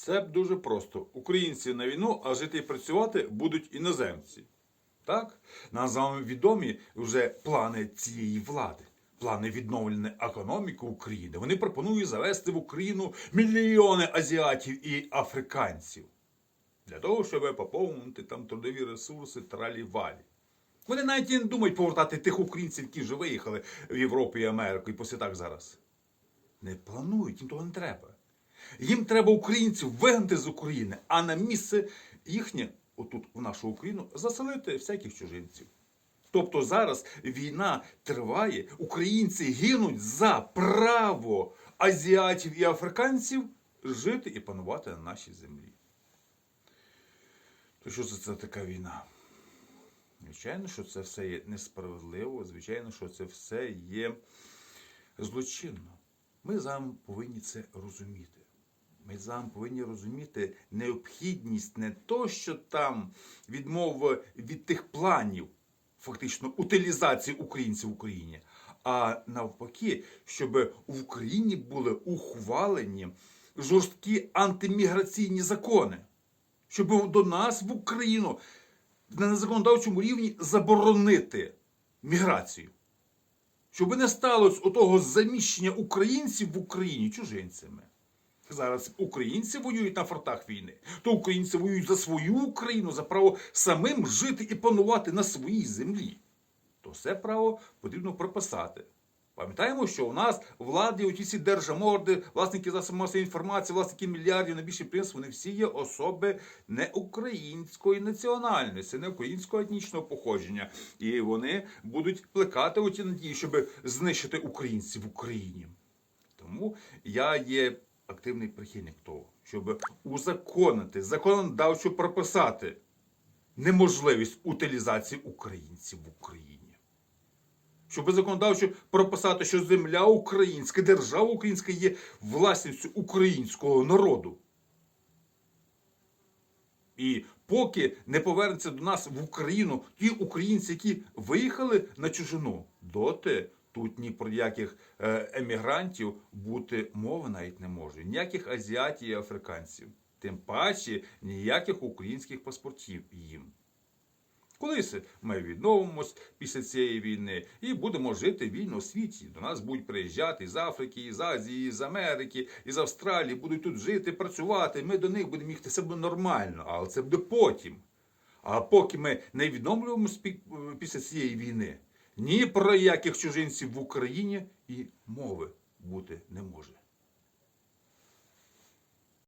Все б дуже просто. Українці на війну, а жити і працювати будуть іноземці. Так? Нам з відомі вже плани цієї влади. Плани відновлення економіки України. Вони пропонують завести в Україну мільйони азіатів і африканців для того, щоб поповнити там трудові ресурси тралі-валі. Вони навіть і не думають повертати тих українців, які вже виїхали в Європу і Америку і по зараз. Не планують, їм того не треба. Їм треба українців вигнати з України, а на місце їхнє, отут в нашу Україну, заселити всяких чужинців. Тобто зараз війна триває, українці гинуть за право азіатів і африканців жити і панувати на нашій землі. То що це, це така війна? Звичайно, що це все є несправедливо, звичайно, що це все є злочинно. Ми з вами повинні це розуміти. Ми з вами повинні розуміти необхідність не то, що там відмова від тих планів, фактично утилізації українців в Україні, а навпаки, щоб в Україні були ухвалені жорсткі антиміграційні закони, щоб до нас в Україну на законодавчому рівні заборонити міграцію. Щоб не сталося отого заміщення українців в Україні чужинцями. Зараз українці воюють на фронтах війни, то українці воюють за свою Україну, за право самим жити і панувати на своїй землі. То все право потрібно прописати. Пам'ятаємо, що у нас влади, оті всі держаморди, власники засобів масової інформації, власники мільярдів найбільший принц, вони всі є особи не української національності, не українського етнічного походження. І вони будуть плекати оті надії, щоб знищити українців в Україні. Тому я є активний прихильник того, щоб узаконити, законодавчо прописати неможливість утилізації українців в Україні. Щоб законодавчо прописати, що земля українська, держава українська є власністю українського народу. І поки не повернеться до нас в Україну ті українці, які виїхали на чужину, доти тут ні про яких е, емігрантів бути мови навіть не може. Ніяких азіатів і африканців. Тим паче ніяких українських паспортів їм. Колись ми відновимось після цієї війни і будемо жити вільно в світі. До нас будуть приїжджати з Африки, з Азії, з Америки, із Австралії, будуть тут жити, працювати. Ми до них будемо їхати, все буде нормально, але це буде потім. А поки ми не відновлюємося після цієї війни, ні про яких чужинців в Україні і мови бути не може.